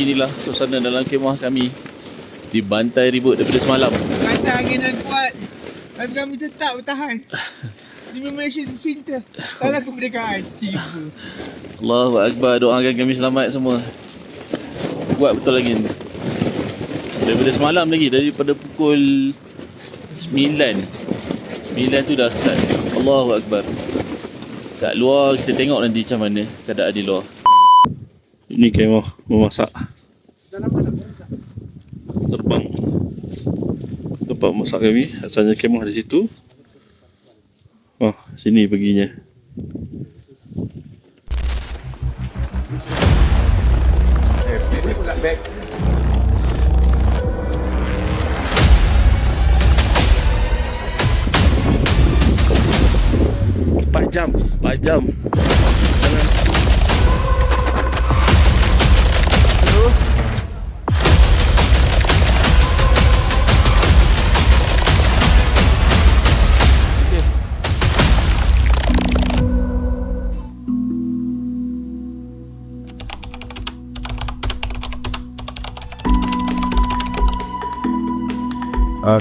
beginilah suasana dalam kemah kami Dibantai ribut daripada semalam. Kata angin dan kuat. Tapi kami tetap bertahan. Demi Malaysia tercinta Salah kemerdekaan. Tiba. Allahu Akbar. Doakan kami selamat semua. Kuat betul lagi ni Daripada semalam lagi Daripada pukul 9 9 tu dah start. Allahu Akbar. Kat luar kita tengok nanti macam mana Keadaan di luar Ini kemah memasak Terbang. Tempat masak kami Asalnya kemah di situ. Oh, sini perginya. Empat jam Empat jam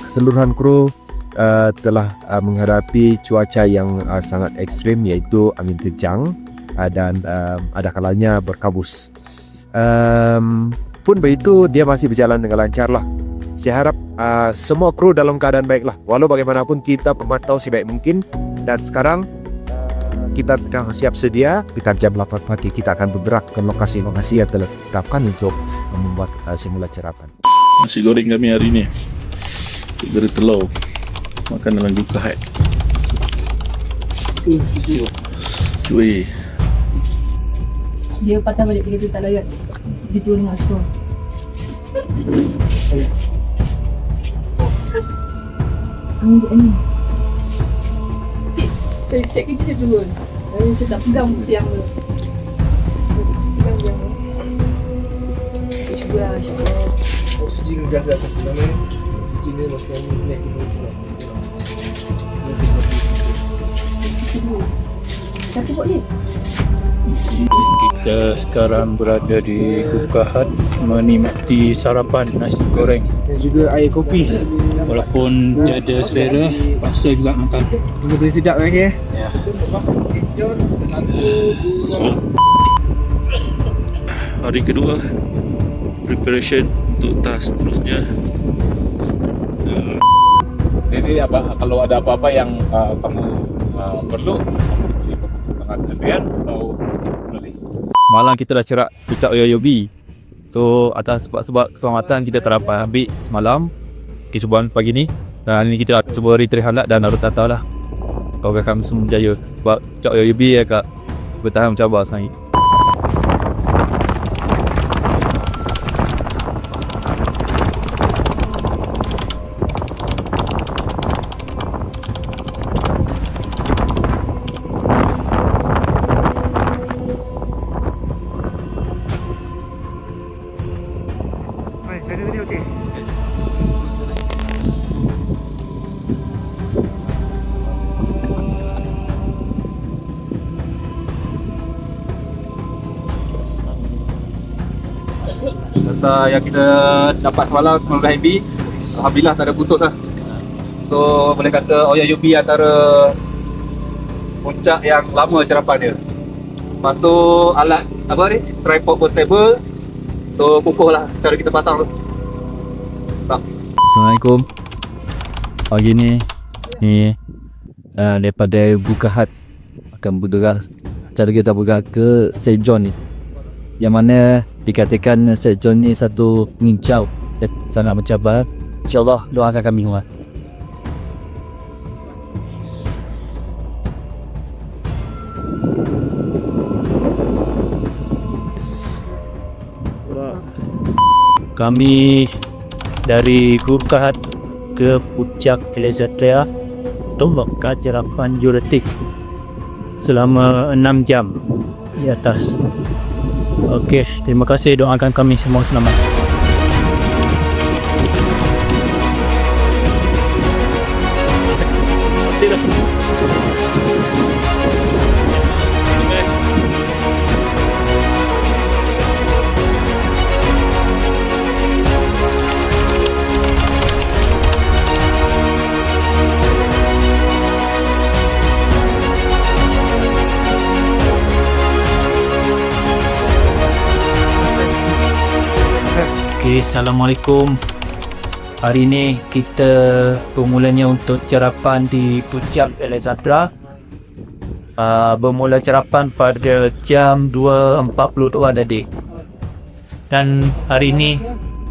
keseluruhan kru uh, telah uh, menghadapi cuaca yang uh, sangat ekstrim iaitu angin kejang uh, dan uh, ada kalanya berkabus. Um, pun begitu dia masih berjalan dengan lancar lah. Saya harap uh, semua kru dalam keadaan baik lah. Walau bagaimanapun kita memantau sebaik mungkin dan sekarang uh, kita tengah siap sedia kita jam 8 pagi kita akan bergerak ke lokasi-lokasi yang telah ditetapkan untuk membuat uh, simulasi serapan. Nasi goreng kami hari ni Tiga telur. Makan dalam juka hat Cuy. Dia patah balik kereta tak layak. Dia turun dengan semua Angin angin Saya set kerja saya turun. Saya, saya tak pegang tiang tu. Saya pegang tiang tu Saya cuba lah insyaAllah Oksigen jaga atas nama Ni macam naik ke bawah Satu buat dia Kita sekarang berada di Kukahat menikmati sarapan nasi goreng. Dan juga air kopi. Walaupun tiada selera, paksa juga makan. Juga boleh sedap lagi eh? Hari kedua Preparation untuk task seterusnya Jadi apa, kalau ada apa-apa yang uh, kamu uh, perlu, dengan kalian atau boleh. Malam kita dah cerak puncak Oyoyobi. So atas sebab-sebab keselamatan kita tak dapat ambil semalam Kesubuhan pagi ni Dan hari ni kita cuba retrihalat dan harus tak tahu lah Kau akan semua berjaya Sebab puncak Oyoyobi agak bertahan mencabar sekarang Data yang kita dapat semalam 19 MB, Alhamdulillah tak ada putus lah. So boleh kata Oya Yubi antara puncak yang lama cerapan dia. Lepas tu alat apa ni? Tripod pun stable. So kukuh lah cara kita pasang tu. Assalamualaikum Pagi ni Ni uh, Daripada Bukahat Akan bergerak Cara kita bergerak ke St. John ni Yang mana Dikatakan St. John ni satu Pengincau Dan sangat mencabar InsyaAllah doakan kami semua Kami dari Kukahat ke Puncak Elizatria Tombak Kajarapan Juretik selama 6 jam di atas. Okey, terima kasih doakan kami semua selamat. Assalamualaikum. Hari ni kita bermulanya untuk cerapan di Puncak Alexandra. Uh, bermula cerapan pada jam 2.42 tadi. Dan hari ini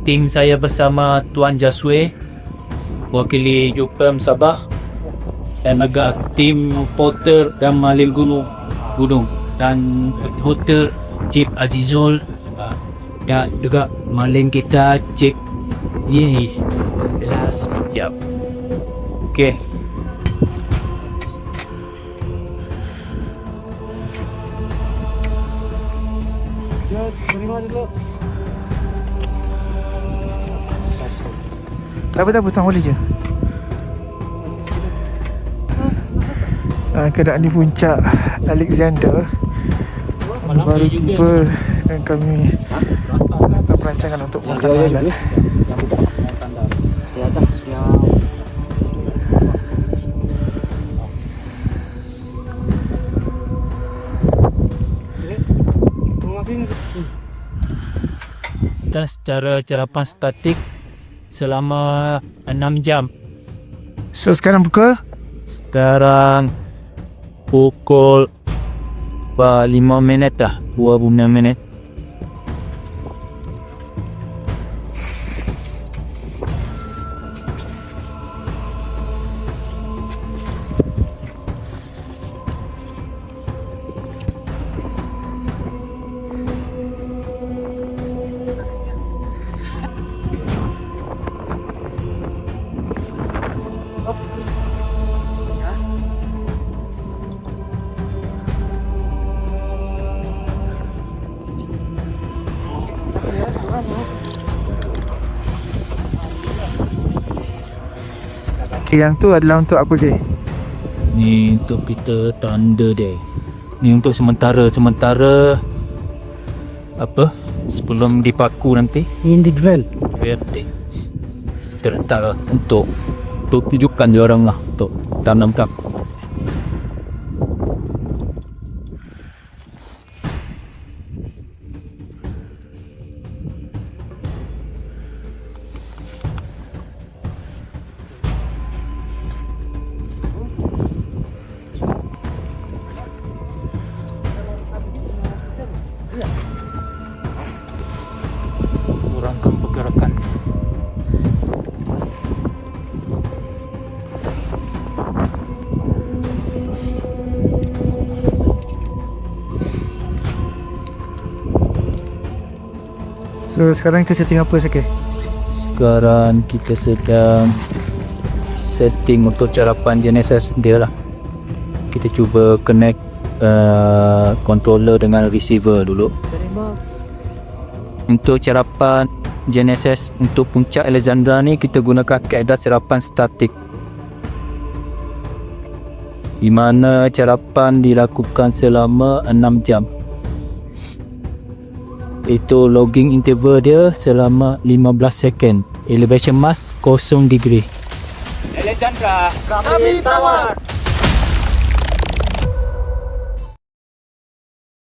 tim saya bersama Tuan Jaswe wakili Jupem Sabah dan agak tim porter dan malil gunung gunung dan hotel Cip Azizul dan juga malin kita Cip Yehi Jelas Yap Okay. Tak apa tak apa, tuan boleh je. Uh, keadaan di puncak Alexander. Baru tiba dan kami lakukan perancangan untuk masak malam. dan secara cerapan statik selama 6 jam. So sekarang pukul? Sekarang pukul 5 minit dah. 26 minit yang tu adalah untuk apa ke? Ni untuk kita tanda dia. Ni untuk sementara sementara apa? Sebelum dipaku nanti individual. Berarti kita letak lah untuk untuk tunjukkan dia orang lah untuk tanamkan. So sekarang kita setting apa Syakir? sekarang kita sedang setting untuk carapan GNSS dia lah. Kita cuba connect uh, controller dengan receiver dulu. Untuk carapan GNSS untuk puncak Alexandra ni kita gunakan kaedah carapan statik. Di mana carapan dilakukan selama 6 jam itu logging interval dia selama 15 second. Elevation mass 0 degree. Kami tawar